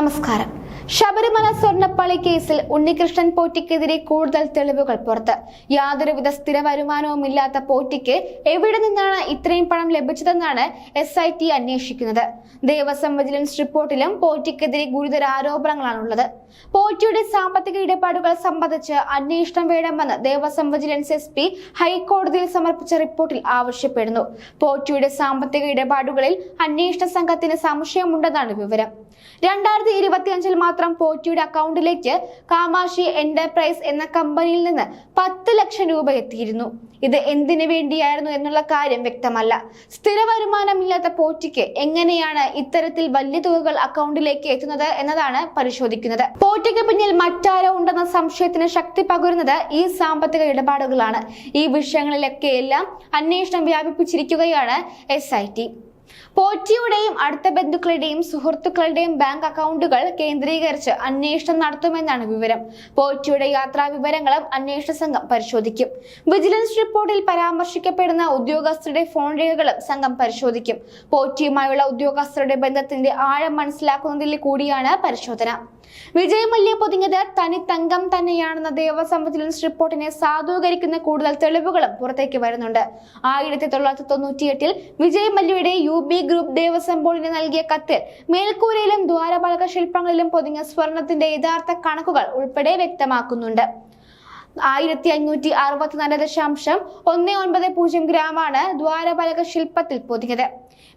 നമസ്കാരം. ശബരിമല സ്വർണപ്പളി കേസിൽ ഉണ്ണികൃഷ്ണൻ പോറ്റിക്കെതിരെ കൂടുതൽ തെളിവുകൾ പുറത്ത്. യാതൊരുവിധ സ്ഥിര വരുമാനവും ഇല്ലാത്ത പോറ്റിക്ക് എവിടെ നിന്നാണ് ഇത്രയും പണം ലഭിച്ചതെന്നാണ് എസ് ഐ ടി അന്വേഷിക്കുന്നത്. ദേവസ്വം വിജിലൻസ് റിപ്പോർട്ടിലും പോറ്റിക്കെതിരെ ഗുരുതര ആരോപണങ്ങളാണുള്ളത്. പോറ്റിയുടെ സാമ്പത്തിക ഇടപാടുകൾ സംബന്ധിച്ച് അന്വേഷണം വേണമെന്ന് ദേവസ്വം വിജിലൻസ് എസ് പി ഹൈക്കോടതിയിൽ സമർപ്പിച്ച റിപ്പോർട്ടിൽ ആവശ്യപ്പെടുന്നു. പോറ്റിയുടെ സാമ്പത്തിക ഇടപാടുകളിൽ അന്വേഷണ സംഘത്തിന് സംശയമുണ്ടെന്നാണ് വിവരം. രണ്ടായിരത്തി ഇരുപത്തിയഞ്ചിൽ മാത്രം പോറ്റിയുടെ അക്കൗണ്ടിലേക്ക് കാമാഷി എന്റർപ്രൈസ് എന്ന കമ്പനിയിൽ നിന്ന് പത്ത് ലക്ഷം രൂപ എത്തിയിരുന്നു. ഇത് എന്തിനു വേണ്ടിയായിരുന്നു എന്നുള്ള കാര്യം വ്യക്തമല്ല. സ്ഥിര വരുമാനമില്ലാത്ത പോറ്റിക്ക് എങ്ങനെയാണ് ഇത്തരത്തിൽ വലിയ തുകകൾ അക്കൗണ്ടിലേക്ക് എത്തുന്നത് എന്നതാണ് പരിശോധിക്കുന്നത്. പോറ്റിക്ക് പിന്നിൽ മറ്റാരോ ഉണ്ടെന്ന സംശയത്തിന് ശക്തി പകരുന്നത് ഈ സാമ്പത്തിക ഇടപാടുകളാണ്. ഈ വിഷയങ്ങളിലൊക്കെ എല്ലാം അന്വേഷണം വ്യാപിപ്പിച്ചിരിക്കുകയാണ് എസ് ഐ ടി പോറ്റിയുടെയും അടുത്ത ബന്ധുക്കളുടെയും സുഹൃത്തുക്കളുടെയും ബാങ്ക് അക്കൗണ്ടുകൾ കേന്ദ്രീകരിച്ച് അന്വേഷണം നടത്തുമെന്നാണ് വിവരം. പോറ്റിയുടെ യാത്രാ വിവരങ്ങളും അന്വേഷണ സംഘം പരിശോധിക്കും. വിജിലൻസ് റിപ്പോർട്ടിൽ പരാമർശിക്കപ്പെടുന്ന ഉദ്യോഗസ്ഥരുടെ ഫോൺ രേഖകളും സംഘം പരിശോധിക്കും. പോറ്റിയുമായുള്ള ഉദ്യോഗസ്ഥരുടെ ബന്ധത്തിന്റെ ആഴം മനസ്സിലാക്കുന്നതിൽ കൂടിയാണ് പരിശോധന. വിജയ് മല്യ പൊതിഞ്ഞത് തനി തങ്കം തന്നെയാണെന്ന ദേവസ്വം വിജിലൻസ് റിപ്പോർട്ടിനെ സാധൂകരിക്കുന്ന കൂടുതൽ തെളിവുകളും പുറത്തേക്ക് വരുന്നുണ്ട്. ആയിരത്തി തൊള്ളായിരത്തി തൊണ്ണൂറ്റിയെട്ടിൽ വിജയ് മല്യയുടെ യു ബി ഗ്രൂപ്പ് ദേവസ്വം ബോർഡിന് നൽകിയ കത്തിൽ മേൽക്കൂരയിലും ദ്വാരപാലക ശില്പങ്ങളിലും പൊതിഞ്ഞ സ്വർണത്തിന്റെ യഥാർത്ഥ കണക്കുകൾ ഉൾപ്പെടെ വ്യക്തമാക്കുന്നുണ്ട്. ആയിരത്തി അഞ്ഞൂറ്റി അറുപത്തിനാല് ദശാംശം ഒന്ന് ഒൻപത് പൂജ്യം ഗ്രാമാണ് ദ്വാരപാലക ശില്പത്തിൽ പൊതിഞ്ഞത്.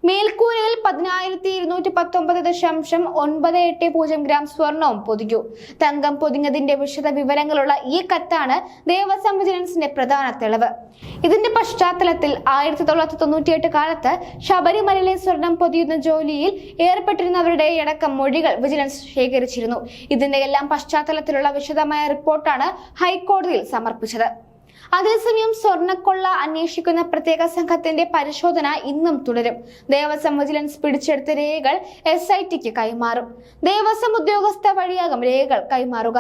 മേൽക്കൂരയിൽ പതിനായിരത്തി ഇരുന്നൂറ്റി പത്തൊമ്പത് ദശാംശം ഒൻപത് എട്ട് പൂജ്യം ഗ്രാം സ്വർണവും പൊതിഞ്ഞു. തങ്കം പൊതിഞ്ഞതിന്റെ വിശദ വിവരങ്ങളുള്ള ഈ കത്താണ് ദേവസ്വം വിജിലൻസിന്റെ പ്രധാന തെളിവ്. ഇതിന്റെ പശ്ചാത്തലത്തിൽ ആയിരത്തി തൊള്ളായിരത്തി തൊണ്ണൂറ്റിയെട്ട് കാലത്ത് ശബരിമലയിലെ സ്വർണം പൊതിയുന്ന ജോലിയിൽ ഏർപ്പെട്ടിരുന്നവരുടെ അടക്കം മൊഴികൾ വിജിലൻസ് ശേഖരിച്ചിരുന്നു. ഇതിന്റെ എല്ലാം പശ്ചാത്തലത്തിലുള്ള വിശദമായ റിപ്പോർട്ടാണ് ഹൈക്കോടതിയിൽ സമർപ്പിച്ചത്. അതേസമയം സ്വർണക്കൊള്ള അന്വേഷിക്കുന്ന പ്രത്യേക സംഘത്തിന്റെ പരിശോധന ഇന്നും തുടരും. ദേവസ്വം വിജിലൻസ് പിടിച്ചെടുത്ത രേഖകൾ എസ് ഐ ടിക്ക് കൈമാറും. ദേവസ്വം ഉദ്യോഗസ്ഥ വഴിയാകും രേഖകൾ കൈമാറുക.